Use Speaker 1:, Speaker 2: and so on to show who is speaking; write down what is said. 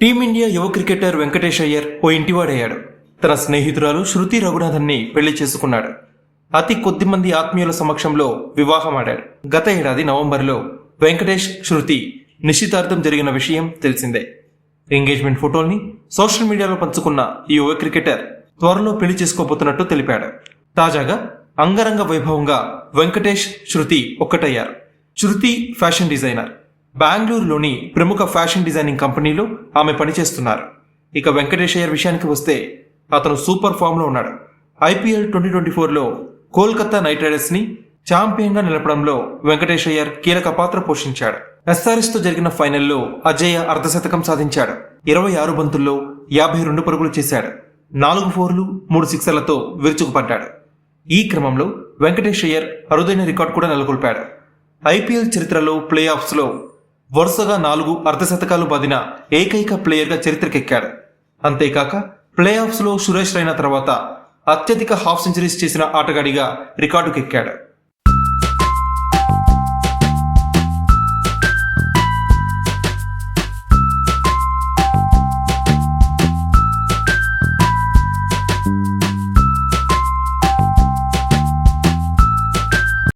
Speaker 1: Team India యువ cricketer Venkatesh Iyer ఓ ఇంటివాడయ్యాడు. తన స్నేహితురాలు శృతి రఘునాథన్ని పెళ్ళి చేసుకున్నాడు. అతి కొద్ది మంది ఆత్మీయుల సమక్షంలో వివాహమాడాడు. గత ఏడాది నవంబర్లో వెంకటేష్ శృతి నిశ్చితార్థం జరిగిన విషయం తెలిసిందే. ఎంగేజ్మెంట్ ఫోటోల్ని సోషల్ మీడియాలో పంచుకున్న ఈ యువ క్రికెటర్ త్వరలో పెళ్ళి చేసుకోబోతున్నట్టు తెలిపాడు. తాజాగా అంగరంగ వైభవంగా Venkatesh Shruti ఒక్కటయ్యారు. Shruti fashion designer. బెంగళూరులోని ప్రముఖ ఫ్యాషన్ డిజైనింగ్ కంపెనీలో ఆమె పనిచేస్తున్నారు. ఇక వెంకటేష్ అయ్యర్ విషయానికి వస్తే అతను సూపర్ ఫామ్లో ఉన్నాడు. ఐపీఎల్ ట్వంటీ ట్వంటీ ఫోర్లో కోల్కతా నైట్ రైడర్స్ని ఛాంపియన్గా నిలపడంలో వెంకటేష్ అయ్యర్ కీలక పాత్ర పోషించాడు. ఎస్ఆర్ఎస్తో జరిగిన ఫైనల్లో అజయ్య అర్ధశతకం సాధించాడు. ఇరవై ఆరు బంతుల్లో యాభై రెండు పరుగులు చేశాడు. నాలుగు ఫోర్లు మూడు సిక్సర్లతో విరుచుకుపడ్డాడు. ఈ క్రమంలో వెంకటేష్ అయ్యర్ అరుదైన రికార్డు కూడా నెలకొల్పాడు. ఐపీఎల్ చరిత్రలో ప్లే ఆఫ్స్లో వరుసగా నాలుగు అర్ధశతకాలు బాదిన ఏకైక ప్లేయర్గా చరిత్రకెక్కాడు. అంతేకాక ప్లే ఆఫ్స్లో సురేష్ రైనా తర్వాత అత్యధిక హాఫ్ సెంచరీస్ చేసిన ఆటగాడిగా రికార్డుకెక్కాడు.